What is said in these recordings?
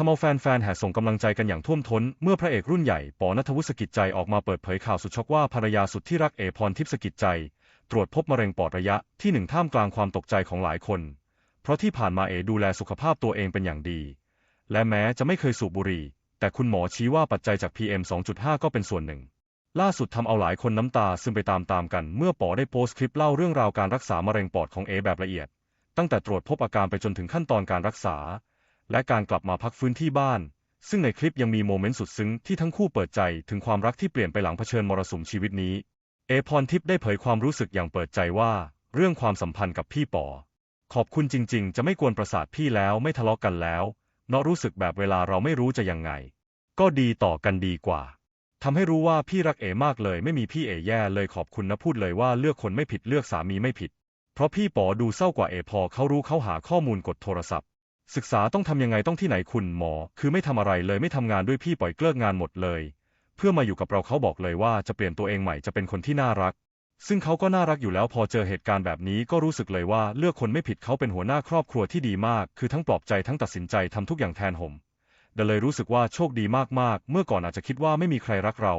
ทำเอาแฟนๆแห่ส่งกำลังใจกันอย่างท่วมท้น เมื่อพระเอกรุ่นใหญ่ปอนัทวุฒิสกิจใจออกมาเปิดเผยข่าวสุดช็อกว่าภรรยาสุดที่รักเอพรทิพย์สกิจใจ ตรวจพบมะเร็งปอดระยะที่หนึ่งท่ามกลางความตกใจของหลายคน เพราะที่ผ่านมาเอดูแลสุขภาพตัวเองเป็นอย่างดี และแม้จะไม่เคยสูบบุหรี่ แต่คุณหมอชี้ว่าปัจจัยจาก PM 2.5 ก็เป็นส่วนหนึ่ง ล่าสุดทำเอาหลายคนน้ำตาซึมไปตามๆกัน เมื่อปอได้โพสต์คลิปเล่าเรื่องราวการรักษามะเร็งปอดของเอแบบละเอียด ตั้งแต่ตรวจพบอาการไปจนถึงขั้นตอนการรักษา และการกลับมาพักฟื้นที่บ้าน ซึ่งในคลิปยังมีโมเมนต์สุดซึ้งที่ทั้งคู่เปิดใจถึงความรักที่เปลี่ยนไปหลังเผชิญมรสุมชีวิตนี้ เอพรทิพย์ได้เผยความรู้สึกอย่างเปิดใจว่า เรื่องความสัมพันธ์กับพี่ปอ ขอบคุณจริง ๆ จะไม่กวนประสาทพี่แล้วไม่ทะเลาะกันแล้วเนาะรู้สึกแบบเวลาเราไม่รู้จะยังไง ก็ดีต่อกันดีกว่าทำให้รู้ว่าพี่รักเอมากเลยไม่มีพี่เอแย่เลยขอบคุณนะพูดเลยว่าเลือกคนไม่ผิดเลือกสามีไม่ผิด เพราะพี่ปอดูเศร้ากว่าเอพอเขารู้เขาหาข้อมูลกดโทรศัพท์ ศึกษาต้องทำยังไงต้องที่ไหนคุณหมอ คือไม่ทำอะไรเลยไม่ทำงานด้วยพี่ปล่อยเกลิกงานหมดเลย เพื่อมาอยู่กับเราเขาบอกเลยว่าจะเปลี่ยนตัวเองใหม่จะเป็นคนที่น่ารัก ซึ่งเขาก็น่ารักอยู่แล้วพอเจอเหตุการณ์แบบนี้ก็รู้สึกเลยว่าเลือกคนไม่ผิดเขาเป็นหัวหน้าครอบครัวที่ดีมาก คือทั้งปลอบใจทั้งตัดสินใจทำทุกอย่างแทนผมแต่เลยรู้สึกว่าโชคดีมากๆ เมื่อก่อนอาจจะคิดว่าไม่มีใครรักเรา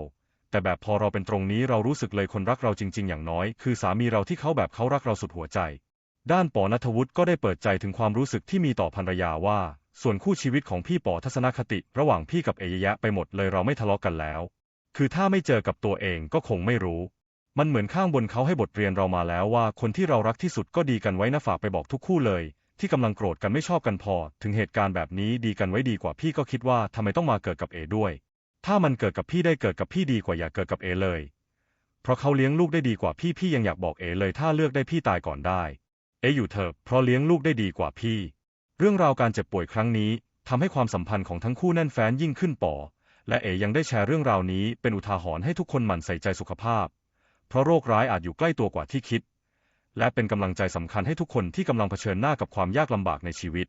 แต่แบบพอเราเป็นตรงนี้เรารู้สึกเลยคนรักเราจริง ๆ อย่างน้อย คือสามีเราที่เขาแบบเขารักเราสุดหัวใจ ด้านปอนัทวุฒิก็ได้เปิดใจถึงความรู้สึกที่มีต่อภรรยาว่า ส่วนคู่ชีวิตของพี่ปอทัศนคติ ระหว่างพี่กับเอเยยะไปหมดเลยเราไม่ทะเลาะกันแล้ว คือถ้าไม่เจอกับตัวเองก็คงไม่รู้ มันเหมือนข้างบนเขาให้บทเรียนเรามาแล้วว่าคนที่เรารักที่สุดก็ดีกันไว้นะฝากไปบอกทุกคู่เลย ที่กำลังโกรธกันไม่ชอบกันพอ ถึงเหตุการณ์แบบนี้ดีกันไว้ดีกว่าพี่ก็คิดว่าทำไมต้องมาเกิดกับเอด้วย ถ้ามันเกิดกับพี่ได้เกิดกับพี่ดีกว่าอย่าเกิดกับเอเลย เพราะเขาเลี้ยงลูกได้ดีกว่าพี่พี่ยังอยากบอกเอเลย ถ้าเลือกได้พี่ตายก่อนได้ เออยู่เถอะเพราะเลี้ยงลูกได้ดีกว่าพี่ เรื่องราวการเจ็บป่วยครั้งนี้ทำให้ความสัมพันธ์ของทั้งคู่แน่นแฟ้นยิ่งขึ้นปอและเอยังได้แชร์เรื่องราวนี้เป็นอุทาหรณ์ให้ทุกคนหมั่นใส่ใจสุขภาพ เพราะโรคร้ายอาจอยู่ใกล้ตัวกว่าที่คิด และเป็นกำลังใจสำคัญให้ทุกคนที่กำลังเผชิญหน้ากับความยากลำบากในชีวิต